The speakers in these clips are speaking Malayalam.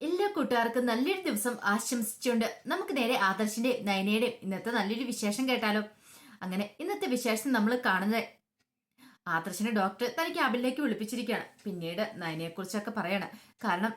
എല്ലാ കൂട്ടുകാർക്കും നല്ലൊരു ദിവസം ആശംസിച്ചുകൊണ്ട് നമുക്ക് നേരെ ആദർശിന്റെയും നയനയുടെയും ഇന്നത്തെ നല്ലൊരു വിശേഷം കേട്ടാലോ? അങ്ങനെ ഇന്നത്തെ വിശേഷം നമ്മൾ കാണുന്നത് ആദർശിനെ ഡോക്ടർ തനിക്ക് അബിലേക്ക് വിളിപ്പിച്ചിരിക്കുകയാണ്. പിന്നീട് നയനയെ കുറിച്ചൊക്കെ പറയണം. കാരണം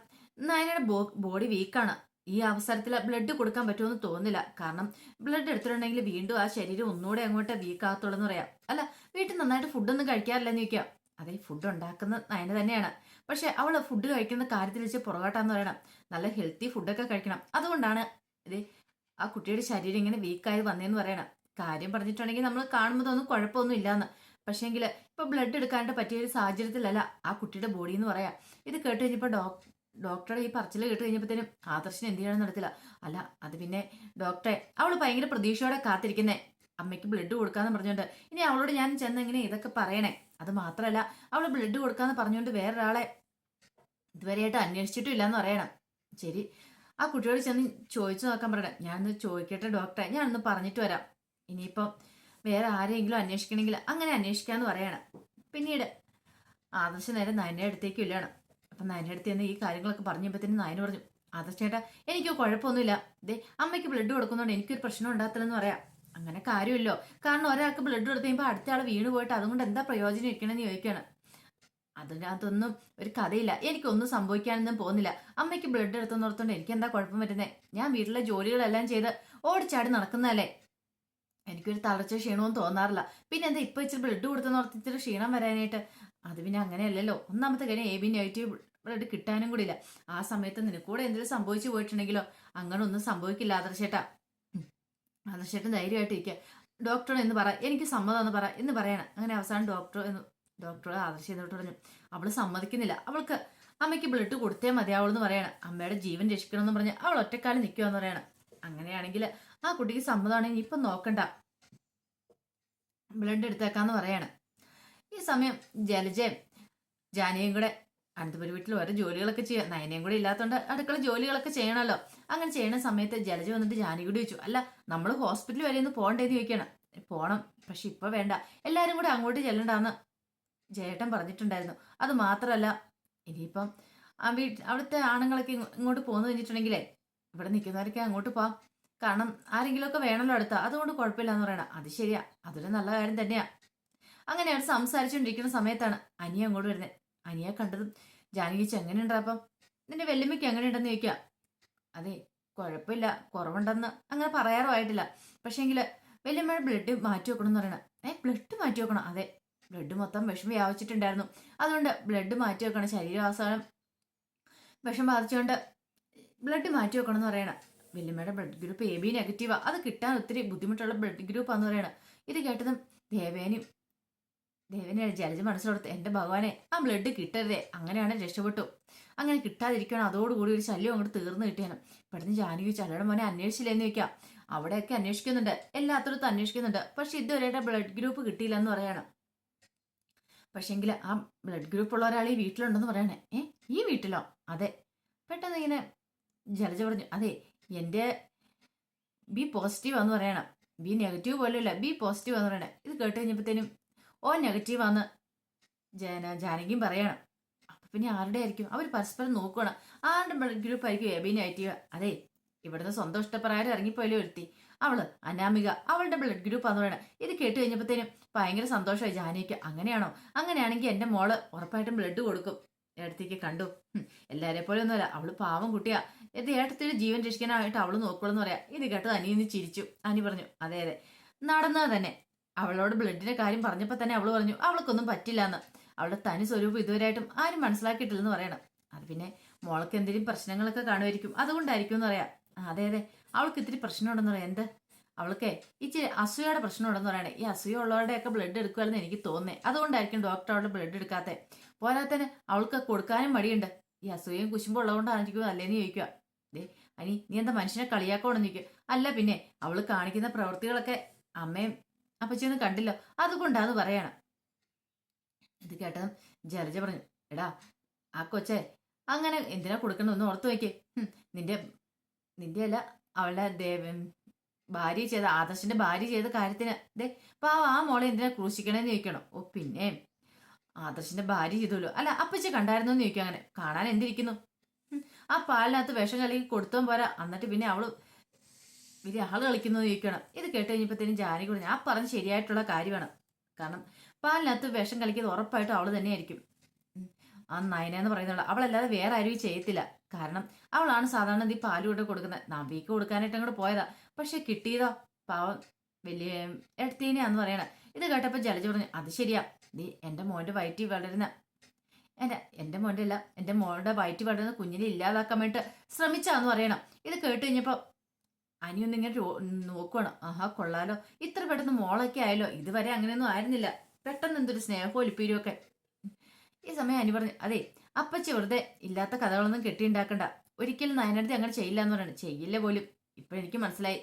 നയനയുടെ ബോഡി വീക്കാണ് ഈ അവസരത്തിൽ ബ്ലഡ് കൊടുക്കാൻ പറ്റുമെന്ന് തോന്നുന്നില്ല. കാരണം ബ്ലഡ് എടുത്തിട്ടുണ്ടെങ്കിൽ വീണ്ടും ആ ശരീരം ഒന്നുകൂടെ അങ്ങോട്ട് വീക്ക് ആകത്തുള്ളൂ എന്ന് പറയാം. അല്ല വീട്ടിൽ നന്നായിട്ട് ഫുഡൊന്നും കഴിക്കാറില്ലെന്ന് ചോദിക്കാം. അതെ ഫുഡ് ഉണ്ടാക്കുന്ന നയന തന്നെയാണ്. പക്ഷെ അവൾ ഫുഡ് കഴിക്കുന്ന കാര്യത്തിൽ വെച്ച് പുറകോട്ടാന്ന് പറയണം. നല്ല ഹെൽത്തി ഫുഡൊക്കെ കഴിക്കണം. അതുകൊണ്ടാണ് ഇത് ആ കുട്ടിയുടെ ശരീരം ഇങ്ങനെ വീക്കായി വന്നതെന്ന് പറയണം. കാര്യം പറഞ്ഞിട്ടുണ്ടെങ്കിൽ നമ്മൾ കാണുമ്പോൾ ഒന്നും കുഴപ്പമൊന്നും ഇല്ലാന്ന്. പക്ഷേങ്കിൽ ഇപ്പൊ ബ്ലഡ് എടുക്കാണ്ട് പറ്റിയ ഒരു സാഹചര്യത്തിലല്ല ആ കുട്ടിയുടെ ബോഡി എന്ന് പറയാം. ഇത് കേട്ട് കഴിഞ്ഞപ്പോൾ ഡോക്ടറെ ഡോക്ടറുടെ ഈ പറച്ചിൽ കേട്ട് കഴിഞ്ഞപ്പോഴത്തേനും ആദർശന് എന്ത് ചെയ്യണമെന്ന് നടത്തില്ല. അല്ല അത് പിന്നെ ഡോക്ടറെ അവൾ ഭയങ്കര പ്രതീക്ഷയോടെ കാത്തിരിക്കുന്നേ. അമ്മയ്ക്ക് ബ്ലഡ് കൊടുക്കാന്ന് പറഞ്ഞുകൊണ്ട്. ഇനി അവളോട് ഞാൻ ചെന്ന് ഇങ്ങനെ ഇതൊക്കെ പറയണേ. അത് മാത്രമല്ല അവൾ ബ്ലഡ് കൊടുക്കാന്ന് പറഞ്ഞുകൊണ്ട് വേറൊരാളെ ഇതുവരെയായിട്ട് അന്വേഷിച്ചിട്ടും എന്ന് പറയണം. ശരി. ആ കുട്ടിയോട് ചെന്ന് ചോദിച്ചു നോക്കാൻ പറയണം. ഞാനൊന്ന് ചോദിക്കട്ടെ ഡോക്ടറെ ഞാനൊന്ന് പറഞ്ഞിട്ട് വരാം. ഇനിയിപ്പം വേറെ ആരെങ്കിലും അന്വേഷിക്കണമെങ്കിൽ അങ്ങനെ അന്വേഷിക്കാന്ന് പറയണം. പിന്നീട് ആദർശ നേരെ നയന്റെ അടുത്തേക്ക് ഇല്ലാണ്. അപ്പം നയന്റെ അടുത്ത് ഈ കാര്യങ്ങളൊക്കെ പറഞ്ഞപ്പോഴത്തേനും നയന് പറഞ്ഞു ആദർശ ചേട്ടാ എനിക്ക് കുഴപ്പമൊന്നുമില്ല. ദേ അമ്മയ്ക്ക് ബ്ലഡ് കൊടുക്കുന്നതുകൊണ്ട് എനിക്കൊരു പ്രശ്നം ഉണ്ടാകത്തില്ലെന്ന് പറയാം. അങ്ങനെ കാര്യമില്ലോ. കാരണം ഒരാൾക്ക് ബ്ലഡ് കൊടുത്തു കഴിയുമ്പോൾ അടുത്ത ആൾ വീണ് പോയിട്ട് അതുകൊണ്ട് എന്താ പ്രയോജനം ഇരിക്കണമെന്ന് ചോദിക്കുകയാണ് അതിനകത്തൊന്നും ഒരു കഥയില്ല. എനിക്കൊന്നും സംഭവിക്കാനൊന്നും പോകുന്നില്ല. അമ്മയ്ക്ക് ബ്ലഡ് എടുത്തെന്നോർത്തോണ്ട് എനിക്ക് എന്താ കുഴപ്പം പറ്റുന്നേ ഞാൻ വീട്ടിലെ ജോലികളെല്ലാം ചെയ്ത് ഓടിച്ചാടി നടക്കുന്നതല്ലേ? എനിക്കൊരു തളർച്ച ക്ഷീണവും തോന്നാറില്ല. പിന്നെ എന്താ ഇപ്പൊ ഇച്ചിരി ബ്ലഡ് കൊടുത്തെന്നോർത്ത് ഇച്ചിരി ക്ഷീണം വരാനായിട്ട്? അത് പിന്നെ അങ്ങനെയല്ലല്ലോ. ഒന്നാമത്തെ കാര്യം എ ബി നെഗറ്റീവ് ബ്ലഡ് കിട്ടാനും കൂടിയില്ല. ആ സമയത്ത് നിനക്കൂടെ എന്തെങ്കിലും സംഭവിച്ചു പോയിട്ടുണ്ടെങ്കിലോ? അങ്ങനെ ഒന്നും സംഭവിക്കില്ല ആദർശേട്ടാ. ആദർശേട്ടൻ ധൈര്യമായിട്ട് ഇരിക്കുക ഡോക്ടറോട് എന്ന് പറ എനിക്ക് സമ്മതം എന്ന് പറ എന്ന് പറയണം. അങ്ങനെ അവസാനം ഡോക്ടർ എന്ന് ഡോക്ടറോട് ആദർശം എന്നിട്ട് പറഞ്ഞു. അവൾ സമ്മതിക്കുന്നില്ല. അവൾക്ക് അമ്മയ്ക്ക് ബ്ലഡ് കൊടുത്തേ മതിയാവുള്ളൂ എന്ന് പറയണം. അമ്മയുടെ ജീവൻ രക്ഷിക്കണമെന്ന് പറഞ്ഞ് അവൾ ഒറ്റക്കാലം നിൽക്കുമെന്ന് പറയണം. അങ്ങനെയാണെങ്കിൽ ആ കുട്ടിക്ക് സമ്മതമാണെങ്കിൽ ഇപ്പം നോക്കണ്ട. ബ്ലഡ് എടുത്തേക്കാന്ന് പറയണം. ഈ സമയം ജലജയും ജാനിയും കൂടെ അനന്തപുരി വീട്ടിൽ ഓരോ ജോലികളൊക്കെ ചെയ്യാം. നയനയും കൂടെ ഇല്ലാത്തതുകൊണ്ട് അടുക്കള ജോലികളൊക്കെ ചെയ്യണമല്ലോ അങ്ങനെ ചെയ്യണ സമയത്ത് ജലജ വന്നിട്ട് ജാനി കൂടി വെച്ചു അല്ല നമ്മൾ ഹോസ്പിറ്റൽ വരെ ഒന്ന് പോകണ്ടേന്ന് ചോദിക്കണം. പോണം പക്ഷെ ഇപ്പൊ വേണ്ട. എല്ലാരും കൂടെ അങ്ങോട്ട് ചെല്ലണ്ടാന്ന് ജയേട്ടൻ പറഞ്ഞിട്ടുണ്ടായിരുന്നു. അത് മാത്രമല്ല ഇനിയിപ്പം ആ വീട്ട് അവിടുത്തെ ആണുങ്ങളൊക്കെ ഇങ്ങോട്ട് പോന്നു കഴിഞ്ഞിട്ടുണ്ടെങ്കിലേ ഇവിടെ നിൽക്കുന്നവരൊക്കെ അങ്ങോട്ട് പോവാം. കാരണം ആരെങ്കിലുമൊക്കെ വേണമല്ലോ അടുത്ത. അതുകൊണ്ട് കുഴപ്പമില്ല എന്ന് പറയണം. അത് ശരിയാ. അതൊരു നല്ല കാര്യം തന്നെയാ. അങ്ങനെ അവർ സംസാരിച്ചുകൊണ്ടിരിക്കുന്ന സമയത്താണ് അനിയ അങ്ങോട്ട് വരുന്നത് അനിയെ കണ്ടതും ജാനകിച്ച് എങ്ങനെയുണ്ടാ അപ്പം? നിന്റെ വെല്ലുമ്മയ്ക്ക് എങ്ങനെയുണ്ടെന്ന് ചോദിക്കുക അതെ കുഴപ്പമില്ല കുറവുണ്ടെന്ന് അങ്ങനെ പറയാറുമായിട്ടില്ല. പക്ഷേങ്കിൽ വെല്ലുമ്മയുടെ ബ്ലഡ് മാറ്റി വെക്കണം എന്ന് പറയണം. ഏ ബ്ലഡ് മാറ്റി വെക്കണം? അതെ ബ്ലഡ് മൊത്തം വിഷം വ്യാപിച്ചിട്ടുണ്ടായിരുന്നു. അതുകൊണ്ട് ബ്ലഡ് മാറ്റി വെക്കണം ശരീരവാസനം വിഷം ബാധിച്ചുകൊണ്ട് ബ്ലഡ് മാറ്റി വെക്കണം എന്ന് പറയണം. വെല്ലുമ്മയുടെ ബ്ലഡ് ഗ്രൂപ്പ് എ ബി നെഗറ്റീവാണ് അത് കിട്ടാൻ ഒത്തിരി ബുദ്ധിമുട്ടുള്ള ബ്ലഡ് ഗ്രൂപ്പാന്ന് പറയണം. ഇത് കേട്ടതും ദേവേനും ദേവനെ ജലജ മനസ്സിലോടുത്ത് എന്റെ ഭഗവാനെ ആ ബ്ലഡ് കിട്ടരുതേ. അങ്ങനെയാണ് രക്ഷപ്പെട്ടു. അങ്ങനെ കിട്ടാതിരിക്കണം? അതോടുകൂടി ഒരു ശല്യം അങ്ങോട്ട് തീർന്നു കിട്ടിയാണ് പെട്ടെന്ന് ജാനകി ചലയുടെ മോനെ അന്വേഷിച്ചില്ലെന്ന് വെക്കാം അവിടെയൊക്കെ അന്വേഷിക്കുന്നുണ്ട്. എല്ലാത്തിടത്തും അന്വേഷിക്കുന്നുണ്ട്. പക്ഷെ ഇതുവരെ ബ്ലഡ് ഗ്രൂപ്പ് കിട്ടിയില്ല എന്ന് പറയണം. പക്ഷെങ്കിൽ ആ ബ്ലഡ് ഗ്രൂപ്പ് ഉള്ള ഒരാൾ ഈ വീട്ടിലുണ്ടെന്ന് പറയണേ. ഏ ഈ വീട്ടിലോ? അതെ. പെട്ടെന്ന് ഇങ്ങനെ ജലജ പറഞ്ഞു അതെ എന്റെ ബി പോസിറ്റീവ് ആന്ന് പറയണം. ബി നെഗറ്റീവ് പോലെയല്ല ബി പോസിറ്റീവ് ആന്ന് പറയണേ. ഇത് കേട്ട് കഴിഞ്ഞപ്പോഴത്തേനും ഓ നെഗറ്റീവ് ആന്ന് ജന ജാനകിയും പറയണം. അപ്പൊ പിന്നെ ആരുടെ ആയിരിക്കും? അവർ പരസ്പരം നോക്കണം ആരുടെ ഗ്രൂപ്പ് ആയിരിക്കും എബി നെഗറ്റീവ് അതെ ഇവിടുന്ന് സ്വന്തം ഇഷ്ടപ്രകാരം ഇറങ്ങിപ്പോയാലും ഒരുത്തി. അവൾ അനാമിക അവളുടെ ബ്ലഡ് ഗ്രൂപ്പ് ആന്ന് പറയണം. ഇത് കേട്ട് കഴിഞ്ഞപ്പോഴത്തേനും ഭയങ്കര സന്തോഷമായി. ജാനകിക്ക് അങ്ങനെയാണോ? അങ്ങനെയാണെങ്കിൽ എന്റെ മോൾ ഉറപ്പായിട്ടും ബ്ലഡ് കൊടുക്കും. ഏടത്തേക്ക് കണ്ടു. എല്ലാരെ പോലെ ഒന്നുമല്ല. അവൾ പാവം കുട്ടിയാ. ഇത് ഏട്ടത്തിന്റെ ജീവൻ രക്ഷിക്കാനായിട്ട് അവൾ നോക്കുള്ളൂ പറയാ. ഇത് കേട്ടത് അനിയന്ന് ചിരിച്ചു. അനി പറഞ്ഞു അതെ അതെ. നടന്നത് തന്നെ. അവളോട് ബ്ലഡിന്റെ കാര്യം പറഞ്ഞപ്പോ തന്നെ അവൾ പറഞ്ഞു അവൾക്കൊന്നും പറ്റില്ല എന്ന് അവളുടെ തനി സ്വരൂപം ഇതുവരെയായിട്ടും ആരും മനസ്സിലാക്കിയിട്ടില്ലെന്ന് പറയണം. അത് പിന്നെ മോൾക്ക് എന്തെങ്കിലും പ്രശ്നങ്ങളൊക്കെ കാണുമായിരിക്കും. അതുകൊണ്ടായിരിക്കും എന്ന് പറയാം. അതെ അതെ. അവൾക്ക് ഇത്തിരി പ്രശ്നമുണ്ടെന്ന് പറയാം. എന്ത്? അവൾക്ക് ഇച്ചിരി അസൂയയുടെ പ്രശ്നമുണ്ടെന്ന് പറയണേ. ഈ അസൂയ ഉള്ളവരുടെയൊക്കെ ബ്ലഡ് എടുക്കുമായിരുന്നു എനിക്ക് തോന്നേ അതുകൊണ്ടായിരിക്കും ഡോക്ടർ അവളുടെ ബ്ലഡ് എടുക്കാത്തെ. പോരാത്തന്നെ അവൾക്ക് കൊടുക്കാനും മടിയുണ്ട്. ഈ അസൂയയും കുശുമ്പോ ഉള്ളതുകൊണ്ടായിരിക്കും അല്ലേന്ന് ചോദിക്കുക. ദേ അനി നീ എന്താ മനുഷ്യനെ കളിയാക്കോണെന്ന് ചോദിക്കുക. അല്ല പിന്നെ അവൾ കാണിക്കുന്ന പ്രവൃത്തികളൊക്കെ അമ്മയും അപ്പച്ചൊന്നും കണ്ടില്ലോ. അതുകൊണ്ടാന്ന് പറയണം. ഇത് കേട്ടതും ജലജ പറഞ്ഞു എടാ ആ കൊച്ചെ അങ്ങനെ എന്തിനാ കൊടുക്കണം ഒന്ന് ഓർത്തു വയ്ക്കേ നിന്റെ നിന്റെ അല്ല അവളുടെ ദേവൻ ഭാര്യ ചെയ്ത ആദർശിന്റെ ഭാര്യ ചെയ്ത കാര്യത്തിന്. ദേ പാവ ആ മോളെ എന്തിനാ ക്രൂശിക്കണേന്ന് ചോദിക്കണം. ഓ പിന്നെ ആദർശിന്റെ ഭാര്യ ചെയ്തല്ലോ അല്ല അപ്പച്ച കണ്ടായിരുന്നു എന്ന് ചോദിക്കും അങ്ങനെ. കാണാൻ എന്തിരിക്കുന്നു? ആ പാലിനകത്ത് വിഷം കലക്കി കൊടുത്തോൻ പോരാ. എന്നിട്ട് പിന്നെ അവൾ വലിയ ആൾ കളിക്കുന്നത് ചോദിക്കണം ഇത് കേട്ട് കഴിഞ്ഞപ്പോഴത്തേനും ജാനി കൂടെ ഞാൻ പറഞ്ഞ് ശരിയായിട്ടുള്ള കാര്യമാണ് കാരണം പാലിനകത്ത് വിഷം കളിക്കുന്നത് ഉറപ്പായിട്ടും അവൾ തന്നെയായിരിക്കും. ആ നയനെന്ന് പറയുന്നത് അവളല്ലാതെ വേറെ ആരും ചെയ്യത്തില്ല. കാരണം അവളാണ് സാധാരണ ഈ പാൽ കൊണ്ട് കൊടുക്കുന്നത്. നവീക്ക് കൊടുക്കാനായിട്ട് അങ്ങോട്ട് പോയതാ. പക്ഷെ കിട്ടിയതോ? പാവം വലിയ എടുത്തീനെയാന്ന് പറയണ. ഇത് കേട്ടപ്പോൾ ജലജ പറഞ്ഞു അത് ശരിയാ. നീ എന്റെ മോന്റെ വയറ്റിൽ വളരുന്ന എന്റെ എന്റെ മോന്റെ അല്ല എന്റെ മോളുടെ വയറ്റിൽ വളരുന്ന കുഞ്ഞിനെ ഇല്ലാതാക്കാൻ വേണ്ടിയിട്ട് ശ്രമിച്ചാന്ന് പറയണം. ഇത് കേട്ട് കഴിഞ്ഞപ്പോൾ അനിയൊന്നിങ്ങനെ ഇങ്ങനെ നോക്കുവാണ്. ആഹാ കൊള്ളാലോ. ഇത്ര പെട്ടെന്ന് മോളൊക്കെ ആയല്ലോ. ഇതുവരെ അങ്ങനെയൊന്നും ആയിരുന്നില്ല. പെട്ടെന്ന് എന്തൊരു സ്നേഹം ഒലിപ്പീരുമൊക്കെ ഈ സമയം അനി പറഞ്ഞു അതെ അപ്പച്ചി വെറുതെ ഇല്ലാത്ത കഥകളൊന്നും കെട്ടിയുണ്ടാക്കണ്ട. ഒരിക്കലും നയനടുത്ത് അങ്ങനെ ചെയ്യില്ല എന്ന് പറയണം. ചെയ്യില്ല പോലും. ഇപ്പൊ എനിക്ക് മനസ്സിലായി.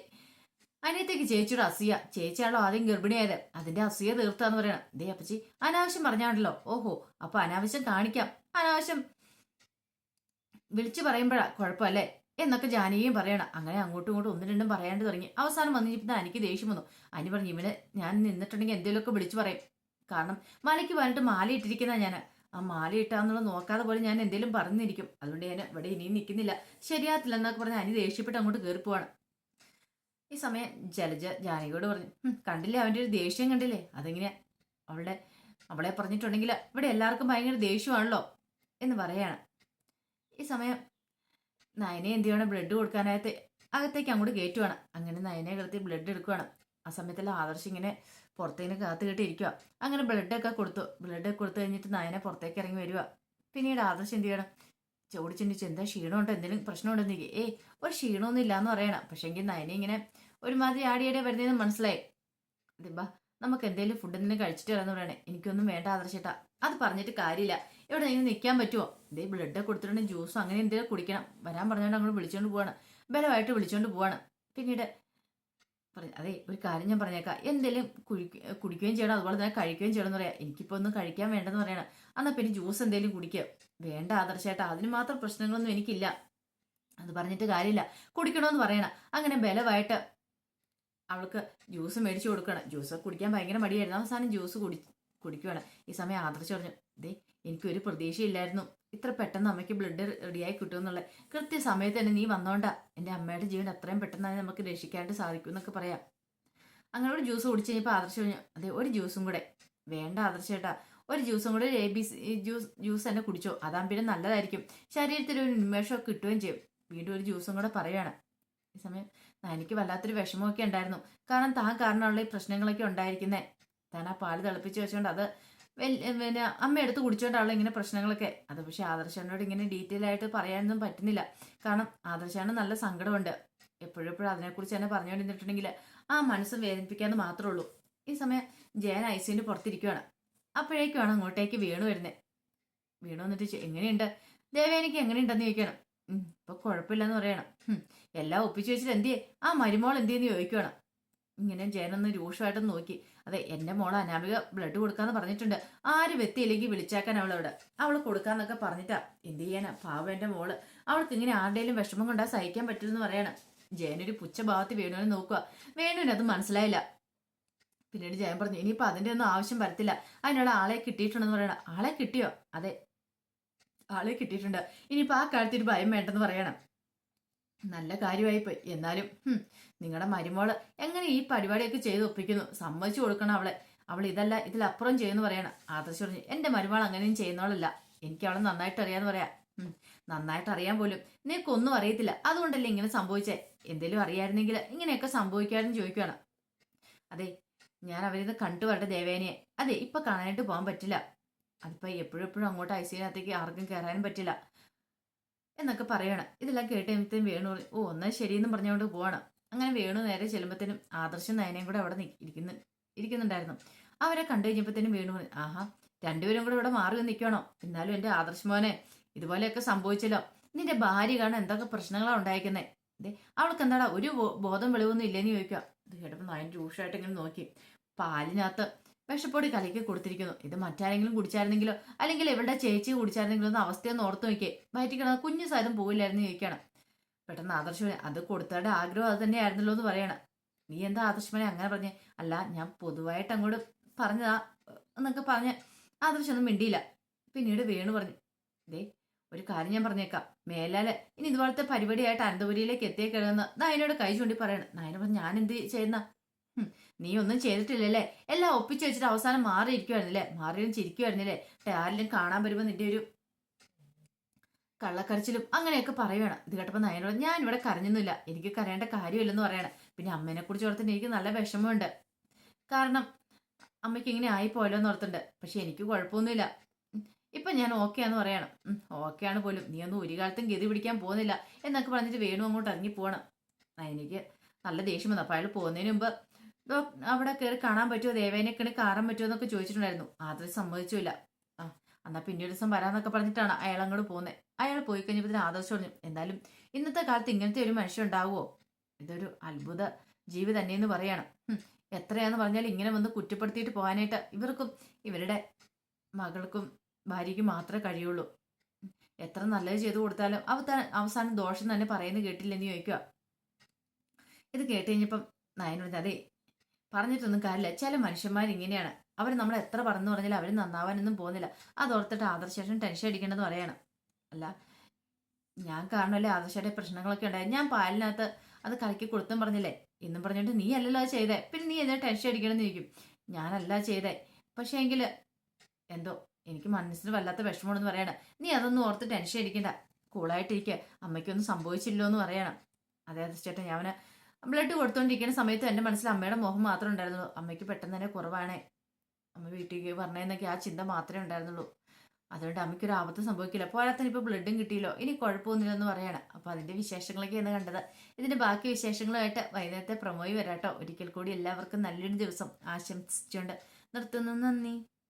അനിയത്തേക്ക് ചേച്ചിയുടെ അസൂയ. ചേച്ചിയാണല്ലോ ആദ്യം ഗർഭിണിയായത്. അതിന്റെ അസൂയ തീർത്താന്ന് പറയണം. ദേ അപ്പച്ചി അനാവശ്യം പറഞ്ഞാണല്ലോ ഓഹോ അപ്പൊ അനാവശ്യം കാണിക്കാം. അനാവശ്യം വിളിച്ചു പറയുമ്പോഴാ കുഴപ്പമല്ലേ? എന്നൊക്കെ ജാനകിയും പറയണം. അങ്ങനെ അങ്ങോട്ടും ഇങ്ങോട്ടും ഒന്നും രണ്ടും പറയാണ്ട് തുടങ്ങി. അവസാനം വന്നിട്ട് എനിക്ക് ദേഷ്യം വന്നു. അനി പറഞ്ഞു ഇവന് ഞാൻ നിന്നിട്ടുണ്ടെങ്കിൽ എന്തെങ്കിലുമൊക്കെ വിളിച്ചു പറയും. കാരണം മലയ്ക്ക് പറഞ്ഞിട്ട് മാല ഇട്ടിരിക്കുന്ന ഞാൻ ആ മാല ഇട്ടാന്നുള്ളത് നോക്കാതെ പോലെ ഞാൻ എന്തെങ്കിലും പറഞ്ഞിരിക്കും. അതുകൊണ്ട് ഞാൻ ഇവിടെ ഇനിയും നിൽക്കുന്നില്ല. ശരിയാത്തില്ല എന്നൊക്കെ പറഞ്ഞ് അനി ദേഷ്യപ്പെട്ട് അങ്ങോട്ട് കയറി പോവാണ് ഈ സമയം ജലജ ജാനകിയോട് പറഞ്ഞു കണ്ടില്ലേ? അവന്റെ ഒരു ദേഷ്യം കണ്ടില്ലേ? അതെങ്ങനെയാ? അവളുടെ അവളെ പറഞ്ഞിട്ടുണ്ടെങ്കിൽ ഇവിടെ എല്ലാവർക്കും ഭയങ്കര ദേഷ്യമാണല്ലോ? എന്ന് പറയാണ്. ഈ സമയം നയനെ എന്ത് ചെയ്യണം? ബ്ലഡ് കൊടുക്കാനായിട്ട് അകത്തേക്ക് അങ്ങോട്ട് കയറ്റുവാണ് അങ്ങനെ നയനെ കിടത്തി ബ്ലഡ് എടുക്കുവാണ് ആ സമയത്തിൽ ആദർശ് ഇങ്ങനെ പുറത്തേക്ക് കാത്തു കെട്ടിയിരിക്കുക അങ്ങനെ ബ്ലഡൊക്കെ കൊടുത്തു. ബ്ലഡ് കൊടുത്തു കഴിഞ്ഞിട്ട് നയനെ പുറത്തേക്ക് ഇറങ്ങി വരിക പിന്നീട് ആദർശ് എന്ത് ചെയ്യണം? ചോടി ചിന്തിച്ച് എന്താ ക്ഷീണമുണ്ടോ? എന്തെങ്കിലും പ്രശ്നമുണ്ടോ? എന്ന് ഏയ് ഒരു ക്ഷീണമൊന്നും ഇല്ലാന്ന് പറയണം. പക്ഷെ എങ്കിൽ നയനെ ഇങ്ങനെ ഒരുമാതിരി ആടിയാടെ വരുന്നതെന്ന് മനസ്സിലായി. ദിബാ നമുക്ക് എന്തെങ്കിലും ഫുഡ് എന്തെങ്കിലും കഴിച്ചിട്ട് വരാന്ന് പറയണേ. എനിക്കൊന്നും വേണ്ട ആദർശേട്ടാ അത് പറഞ്ഞിട്ട് കാര്യമില്ല. ഇവിടെ നിന്ന് നിൽക്കാൻ പറ്റുമോ ഇതേ ബ്ലഡ് കൊടുത്തിട്ടുണ്ടെങ്കിൽ ജ്യൂസോ അങ്ങനെ എന്തെങ്കിലും കുടിക്കണം. വരാൻ പറഞ്ഞുകൊണ്ട് അങ്ങോട്ട് വിളിച്ചോണ്ട് പോവാണ്. ബലമായിട്ട് വിളിച്ചോണ്ട് പോവാണ്. പിന്നീട് പറഞ്ഞു അതെ ഒരു കാര്യം ഞാൻ പറഞ്ഞേക്കാം. എന്തെങ്കിലും കുടിക്കുകയും ചെയ്യണം അതുപോലെ തന്നെ കഴിക്കുകയും ചെയ്യണം എന്ന് പറയാം. എനിക്കിപ്പോൾ ഒന്നും കഴിക്കാൻ വേണ്ടെന്ന് പറയണം. എന്നാൽ പിന്നെ ജ്യൂസ് എന്തെങ്കിലും കുടിക്കുക വേണ്ട ആദർശേട്ടാ അതിന് മാത്രം പ്രശ്നങ്ങളൊന്നും എനിക്കില്ല. അത് പറഞ്ഞിട്ട് കാര്യമില്ല. കുടിക്കണമെന്ന് പറയണം. അങ്ങനെ ബലമായിട്ട് അവൾക്ക് ജ്യൂസ് മേടിച്ചു കൊടുക്കണം. ജ്യൂസ് കുടിക്കാൻ ഭയങ്കര മടിയായിരുന്നു. അവസാനം ജ്യൂസ് കുടി കുടിക്കുകയാണ് ഈ സമയം ആദർശ് പറഞ്ഞു ദേ എനിക്കൊരു പ്രതീക്ഷയില്ലായിരുന്നു. ഇത്ര പെട്ടെന്ന് അമ്മയ്ക്ക് ബ്ലഡ് റെഡിയായി കിട്ടുമെന്നുള്ള കൃത്യസമയത്ത് തന്നെ നീ വന്നോണ്ടാ. എന്റെ അമ്മയുടെ ജീവൻ അത്രയും പെട്ടെന്ന് നമുക്ക് രക്ഷിക്കാനായിട്ട് സാധിക്കും എന്നൊക്കെ പറയാം. അങ്ങനെ ഒരു ജ്യൂസ് കുടിച്ച് കഴിഞ്ഞപ്പോൾ ആദർശ് പറഞ്ഞു അതെ ഒരു ജ്യൂസും കൂടെ. വേണ്ട ആദർശ് ചേട്ടാ. ഒരു ജ്യൂസും കൂടെ എ ബി ജ്യൂസ് ജ്യൂസ് തന്നെ കുടിച്ചോ. അതാകുമ്പോൾ നല്ലതായിരിക്കും. ശരീരത്തിൽ ഒരു ഉന്മേഷം കിട്ടുകയും ചെയ്യും. വീണ്ടും ഒരു ജ്യൂസും കൂടെ പറയുകയാണ് ഈ സമയം എനിക്ക് വല്ലാത്തൊരു വിഷമമൊക്കെ ഉണ്ടായിരുന്നു. കാരണം താൻ കാരണമുള്ള ഈ പ്രശ്നങ്ങളൊക്കെ ഉണ്ടായിരിക്കുന്നേ. താൻ ആ പാൽ തിളപ്പിച്ച് വെച്ചോണ്ട് അത് പിന്നെ അമ്മ എടുത്ത് കുടിച്ചോണ്ടാണല്ലോ ഇങ്ങനെ പ്രശ്നങ്ങളൊക്കെ. അത് പക്ഷെ ആദർശനോട് ഇങ്ങനെ ഡീറ്റെയിൽ ആയിട്ട് പറയാനൊന്നും പറ്റുന്നില്ല. കാരണം ആദർശാണ് നല്ല സങ്കടമുണ്ട്. എപ്പോഴും എപ്പോഴും അതിനെക്കുറിച്ച് തന്നെ പറഞ്ഞുകൊണ്ടിരുന്നിട്ടുണ്ടെങ്കിൽ ആ മനസ്സ് വേദനിപ്പിക്കാന്ന് മാത്രമേ ഉള്ളൂ. ഈ സമയം ജയൻ ഐസിന്റെ പുറത്തിരിക്കുവാണ്. അപ്പോഴേക്കുമാണ് അങ്ങോട്ടേക്ക് വീണു വരുന്നത് വീണു വന്നിട്ട് എങ്ങനെയുണ്ട്? ദേവേനിക്ക് എങ്ങനെയുണ്ടെന്ന് ചോദിക്കണം. ഇപ്പൊ കുഴപ്പമില്ലെന്ന് പറയണം. എല്ലാം ഒപ്പിച്ചു വെച്ചിട്ട് എന്തിയെ? ആ മരുമോൾ എന്തിയെന്ന് ചോദിക്കണം ഇങ്ങനെ ജയനൊന്ന് രൂക്ഷമായിട്ട് നോക്കി. അതെ എന്റെ മോൾ അനാമിക ബ്ലഡ് കൊടുക്കാന്ന് പറഞ്ഞിട്ടുണ്ട്. ആര് വെത്തിയില്ലെങ്കിൽ വിളിച്ചാക്കാൻ അവളവിടെ. അവൾ കൊടുക്കാന്നൊക്കെ പറഞ്ഞിട്ടാ. എന്ത് ചെയ്യാനാ? പാവം എന്റെ മോൾ. അവൾക്ക് ഇങ്ങനെ ആരുടെയും വിഷമം കൊണ്ടാ സഹിക്കാൻ പറ്റില്ലെന്ന് പറയാണ്. ജയനൊരു പുച്ഛഭാവത്ത് വേണുവിനെ നോക്കുക വേണുവിന് അത് മനസ്സിലായില്ല. പിന്നീട് ജയൻ പറഞ്ഞു ഇനിയിപ്പോ അതിന്റെ ഒന്നും ആവശ്യം വരത്തില്ല. അതിനുള്ള ആളെ കിട്ടിയിട്ടുണ്ടെന്ന് പറയണം. ആളെ കിട്ടിയോ? അതെ ആളെ കിട്ടിയിട്ടുണ്ട്. ഇനിയിപ്പോ ആ കാര്യത്തിൽ ഒരു ഭയം വേണ്ടെന്ന് പറയണം. നല്ല കാര്യമായി പോയി എന്നാലും നിങ്ങളുടെ മരുമോൾ എങ്ങനെ ഈ പരിപാടിയൊക്കെ ചെയ്ത് ഒപ്പിക്കുന്നു? സമ്മതിച്ചു കൊടുക്കണം അവളെ. അവൾ ഇതല്ല ഇതിലപ്പുറം ചെയ്യുന്നു പറയണം. ആദർശ് പറഞ്ഞു എന്റെ മരുമോൾ അങ്ങനെയും ചെയ്യുന്നവളല്ല. എനിക്ക് അവളെ നന്നായിട്ട് അറിയാന്ന് പറയാം. നന്നായിട്ട് അറിയാൻ പോലും നിനക്കൊന്നും അറിയത്തില്ല. അതുകൊണ്ടല്ലേ ഇങ്ങനെ സംഭവിച്ചേ? എന്തെങ്കിലും അറിയായിരുന്നെങ്കിൽ ഇങ്ങനെയൊക്കെ സംഭവിക്കാമെന്ന് ചോദിക്കുകയാണ് അതെ ഞാൻ അവരിന്ന് കണ്ടു വരട്ടെ ദേവേനയെ അതെ ഇപ്പൊ കാണാനായിട്ട് പോകാൻ പറ്റില്ല. അതിപ്പോ എപ്പോഴും എപ്പോഴും അങ്ങോട്ട് ഐ സിനകത്തേക്ക് ആർക്കും കയറാനും പറ്റില്ല. എന്നൊക്കെ പറയണം. ഇതെല്ലാം കേട്ട് കഴിയുമ്പത്തേനും വേണു ഓ എന്നാൽ ശരിയെന്ന് പറഞ്ഞുകൊണ്ട് പോവാണ്. അങ്ങനെ വേണു നേരെ ചെല്ലുമ്പത്തേനും ആദർശം നയനയും കൂടെ അവിടെ ഇരിക്കുന്നു ഇരിക്കുന്നുണ്ടായിരുന്നു. അവരെ കണ്ടു കഴിഞ്ഞപ്പോഴത്തേനും വേണു ആഹാ രണ്ടുപേരും കൂടെ ഇവിടെ മാറി നിൽക്കണോ എന്നാലും എന്റെ ആദർശ് മോനെ ഇതുപോലെയൊക്കെ സംഭവിച്ചല്ലോ. നിന്റെ ഭാര്യ കാണാൻ എന്തൊക്കെ പ്രശ്നങ്ങളാണ് ഉണ്ടായിരിക്കുന്നത് ദേ അവൾക്ക് എന്താടാ ഒരു ബോധം വെളിവൊന്നും ഇല്ലെന്ന് ചോദിക്കുക ഇത് കേട്ടപ്പോൾ നയൻ രൂക്ഷമായിട്ട് ഇങ്ങനെ നോക്കി. പാലിനകത്ത് വിഷപ്പൊടി കലക്കി കൊടുത്തിരിക്കുന്നു. ഇത് മറ്റാരെങ്കിലും കുടിച്ചായിരുന്നെങ്കിലോ? അല്ലെങ്കിൽ ഇവളുടെ ചേച്ചി കുടിച്ചായിരുന്നെങ്കിലോ എന്ന അവസ്ഥയൊന്ന് ഓർത്തു നോക്കിയേ. വയറ്റിൽ കിടന്ന കുഞ്ഞു സാധനം പോയില്ലായിരുന്നു ചോദിക്കണം പെട്ടെന്ന് ആദർശമനെ അത് കൊടുത്തവരുടെ ആഗ്രഹം അത് തന്നെയായിരുന്നല്ലോ എന്ന് പറയണം. നീ എന്താ ആദർശമനെ അങ്ങനെ പറഞ്ഞേ? അല്ല ഞാൻ പൊതുവായിട്ട് അങ്ങോട്ട് പറഞ്ഞതാ എന്നൊക്കെ പറഞ്ഞ് ആദർശൊന്നും മിണ്ടിയില്ല. പിന്നീട് വേണു പറഞ്ഞു ദേ ഒരു കാര്യം ഞാൻ പറഞ്ഞേക്കാം. മേലാൽ ഇനി ഇതുപോലത്തെ പരിപാടിയായിട്ട് അനന്തപുരിയിലേക്ക് എത്തിയേക്കരുതെന്ന് നായനോട് കൈ ചൂണ്ടി പറയണം. നായന പറഞ്ഞു ഞാൻ എന്ത് ചെയ്യുന്ന നീ ഒന്നും ചെയ്തിട്ടില്ലല്ലേ? എല്ലാം ഒപ്പിച്ച് വെച്ചിട്ട് അവസാനം മാറിയിരിക്കുവായിരുന്നില്ലേ? മാറിയും ചിരിക്കുമായിരുന്നില്ലേ പക്ഷെ ആരെങ്കിലും കാണാൻ വരുമ്പോൾ നിന്റെ ഒരു കള്ളക്കരച്ചിലും അങ്ങനെയൊക്കെ പറയുവാണ്. ഇത് കേട്ടപ്പോൾ നയനോട് ഞാൻ ഇവിടെ കരഞ്ഞൊന്നുമില്ല. എനിക്ക് കരയേണ്ട കാര്യമില്ലെന്ന് പറയണം. പിന്നെ അമ്മേനെ കുറിച്ച് ഓർത്തിട്ട് എനിക്ക് നല്ല വിഷമമുണ്ട്. കാരണം അമ്മയ്ക്ക് ഇങ്ങനെ ആയി ആയിപ്പോയല്ലോ എന്ന് ഓർത്തുണ്ട് പക്ഷെ എനിക്ക് കുഴപ്പമൊന്നുമില്ല. ഇപ്പം ഞാൻ ഓക്കെ ആന്ന് പറയണം. ഓക്കെ ആണ് പോലും. നീ ഒന്നും ഒരു കാലത്തും ഗതി പിടിക്കാൻ പോകുന്നില്ല എന്നൊക്കെ പറഞ്ഞിട്ട് വേണു അങ്ങോട്ട് ഇറങ്ങി പോകണം എനിക്ക് നല്ല ദേഷ്യം വന്നു. അപ്പോൾ അയാൾ പോകുന്നതിന് മുമ്പ് "ഡോ, അവിടെ കയറി കാണാൻ പറ്റുമോ? ദേവേനെ കണി കാണാൻ പറ്റുമോ എന്നൊക്കെ ചോദിച്ചിട്ടുണ്ടായിരുന്നു. ആദർശ് സമ്മതിച്ചില്ല ആ എന്നാ പിന്നീട് ദിവസം വരാന്നൊക്കെ പറഞ്ഞിട്ടാണ് അയാൾ അങ്ങോട്ട് പോകുന്നത് അയാൾ പോയി കഴിഞ്ഞപ്പോൾ ആദർശം പറഞ്ഞു എന്തായാലും ഇന്നത്തെ കാലത്ത് ഇങ്ങനത്തെ ഒരു മനുഷ്യൻ ഉണ്ടാവുമോ ഇതൊരു അത്ഭുത ജീവി തന്നെയെന്ന് പറയാണ്. എത്രയാന്ന് പറഞ്ഞാൽ ഇങ്ങനെ വന്ന് കുറ്റപ്പെടുത്തിയിട്ട് പോകാനായിട്ട് ഇവർക്കും ഇവരുടെ മകൾക്കും ഭാര്യയ്ക്കും മാത്രമേ കഴിയുള്ളൂ. എത്ര നല്ലത് ചെയ്തു കൊടുത്താലും അവ അവസാനം ദോഷം തന്നെ പറയുന്നത് കേട്ടില്ലെന്ന് ചോദിക്കുക ഇത് കേട്ട് കഴിഞ്ഞപ്പം നയനോട് അതെ പറഞ്ഞിട്ടൊന്നും കാര്യമില്ല. ചില മനുഷ്യന്മാർ ഇങ്ങനെയാണ്. അവർ നമ്മൾ എത്ര പറഞ്ഞു പറഞ്ഞാലും അവർ നന്നാവാനൊന്നും പോകുന്നില്ല. അതോർത്തിട്ട് ആദർശേഷൻ ടെൻഷൻ അടിക്കണമെന്ന് പറയണം. അല്ല ഞാൻ കാരണമല്ലേ ആദർശയുടെ പ്രശ്നങ്ങളൊക്കെ ഉണ്ടായി ഞാൻ പാലിനകത്ത് അത് കലക്കി കൊടുത്തും പറഞ്ഞില്ലേ? എന്നും പറഞ്ഞിട്ട് നീ അല്ലല്ലോ ചെയ്തേ. പിന്നെ നീ എന്താ ടെൻഷൻ അടിക്കണമെന്ന് ചോദിക്കും ഞാനല്ല ചെയ്തേ. പക്ഷേ എങ്കിൽ എന്തോ എനിക്ക് മനസ്സിന് വല്ലാത്ത വിഷമമാണെന്ന് പറയണം. നീ അതൊന്നും ഓർത്ത് ടെൻഷൻ അടിക്കണ്ട. കൂളായിട്ടിരിക്കുക അമ്മയ്ക്കൊന്നും സംഭവിച്ചില്ലോ എന്ന് പറയണം. അതെ ചേട്ടാ ഞാൻ ബ്ലഡ് കൊടുത്തോണ്ടിരിക്കുന്ന സമയത്ത് എന്റെ മനസ്സിൽ അമ്മയുടെ മോഹം മാത്രമേ ഉണ്ടായിരുന്നുള്ളൂ. അമ്മയ്ക്ക് പെട്ടെന്ന് തന്നെ കുറവാണ്. അമ്മ വീട്ടിലേക്ക് പറഞ്ഞതെന്നൊക്കെ ആ ചിന്ത മാത്രമേ ഉണ്ടായിരുന്നുള്ളൂ. അതുകൊണ്ട് അമ്മയ്ക്ക് അമ്മയ്ക്കൊരു ആപത്ത് സംഭവിക്കില്ല. പോരാത്തന്നെ ഇപ്പോൾ ബ്ലഡും കിട്ടിയല്ലോ. ഇനി കുഴപ്പമൊന്നുമില്ലെന്ന് പറയണം. അപ്പോൾ അതിന്റെ വിശേഷങ്ങളൊക്കെയാണ് കണ്ടത്. ഇതിന്റെ ബാക്കി വിശേഷങ്ങളുമായിട്ട് വൈകുന്നേരത്തെ പ്രമോയി വരാട്ടോ ഒരിക്കൽ കൂടി എല്ലാവർക്കും നല്ലൊരു ദിവസം ആശംസിച്ചുകൊണ്ട് നിർത്തുന്നു. നന്ദി.